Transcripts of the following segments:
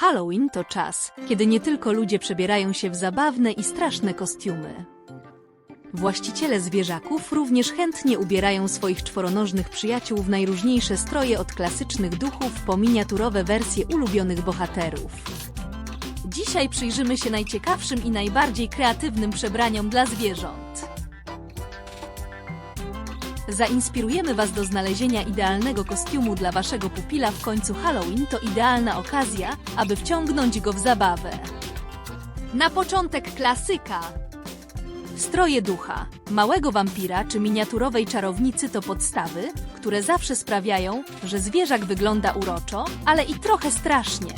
Halloween to czas, kiedy nie tylko ludzie przebierają się w zabawne i straszne kostiumy. Właściciele zwierzaków również chętnie ubierają swoich czworonożnych przyjaciół w najróżniejsze stroje od klasycznych duchów po miniaturowe wersje ulubionych bohaterów. Dzisiaj przyjrzymy się najciekawszym i najbardziej kreatywnym przebraniom dla zwierząt. Zainspirujemy Was do znalezienia idealnego kostiumu dla Waszego pupila w końcu Halloween to idealna okazja, aby wciągnąć go w zabawę. Na początek klasyka. Stroje ducha, małego wampira czy miniaturowej czarownicy to podstawy, które zawsze sprawiają, że zwierzak wygląda uroczo, ale i trochę strasznie.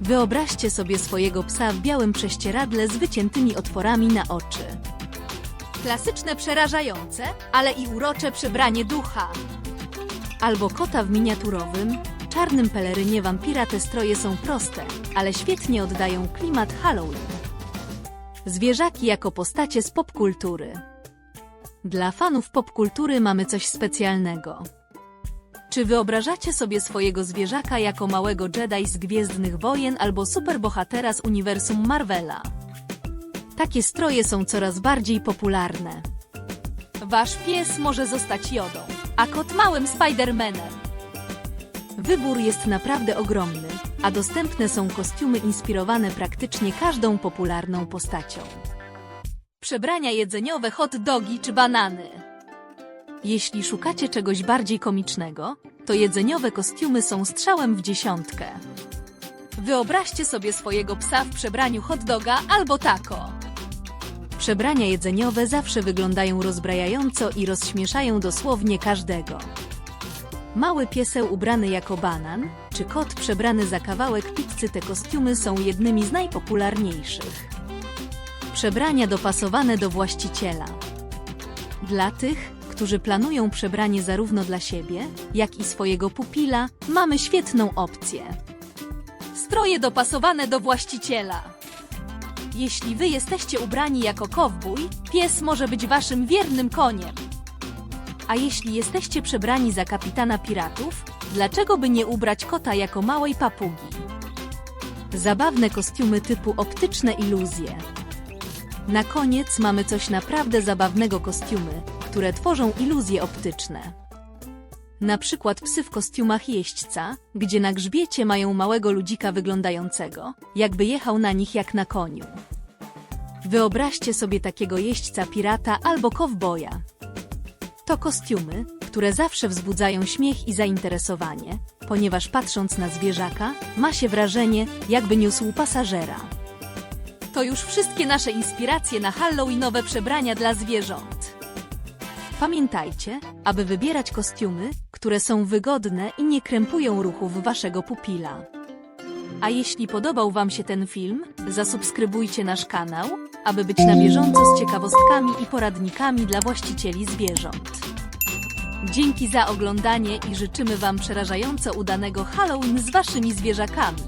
Wyobraźcie sobie swojego psa w białym prześcieradle z wyciętymi otworami na oczy. Klasyczne przerażające, ale i urocze przebranie ducha. Albo kota w miniaturowym, czarnym pelerynie wampira te stroje są proste, ale świetnie oddają klimat Halloween. Zwierzaki jako postacie z popkultury. Dla fanów popkultury mamy coś specjalnego. Czy wyobrażacie sobie swojego zwierzaka jako małego Jedi z Gwiezdnych Wojen albo superbohatera z uniwersum Marvela? Takie stroje są coraz bardziej popularne. Wasz pies może zostać Jodą, a kot małym Spidermanem. Wybór jest naprawdę ogromny, a dostępne są kostiumy inspirowane praktycznie każdą popularną postacią. Przebrania jedzeniowe, hot dogi czy banany. Jeśli szukacie czegoś bardziej komicznego, to jedzeniowe kostiumy są strzałem w dziesiątkę. Wyobraźcie sobie swojego psa w przebraniu hot doga albo taco. Przebrania jedzeniowe zawsze wyglądają rozbrajająco i rozśmieszają dosłownie każdego. Mały pieseł ubrany jako banan, czy kot przebrany za kawałek pizzy te kostiumy są jednymi z najpopularniejszych. Przebrania dopasowane do właściciela. Dla tych, którzy planują przebranie zarówno dla siebie, jak i swojego pupila, mamy świetną opcję. Stroje dopasowane do właściciela. Jeśli wy jesteście ubrani jako kowbój, pies może być waszym wiernym koniem. A jeśli jesteście przebrani za kapitana piratów, dlaczego by nie ubrać kota jako małej papugi? Zabawne kostiumy typu optyczne iluzje. Na koniec mamy coś naprawdę zabawnego kostiumy, które tworzą iluzje optyczne. Na przykład psy w kostiumach jeźdźca, gdzie na grzbiecie mają małego ludzika wyglądającego, jakby jechał na nich jak na koniu. Wyobraźcie sobie takiego jeźdźca pirata albo kowboja. To kostiumy, które zawsze wzbudzają śmiech i zainteresowanie, ponieważ patrząc na zwierzaka, ma się wrażenie, jakby niósł pasażera. To już wszystkie nasze inspiracje na halloweenowe przebrania dla zwierząt. Pamiętajcie, aby wybierać kostiumy, które są wygodne i nie krępują ruchów waszego pupila. A jeśli podobał Wam się ten film, zasubskrybujcie nasz kanał, aby być na bieżąco z ciekawostkami i poradnikami dla właścicieli zwierząt. Dzięki za oglądanie i życzymy Wam przerażająco udanego Halloween z Waszymi zwierzakami.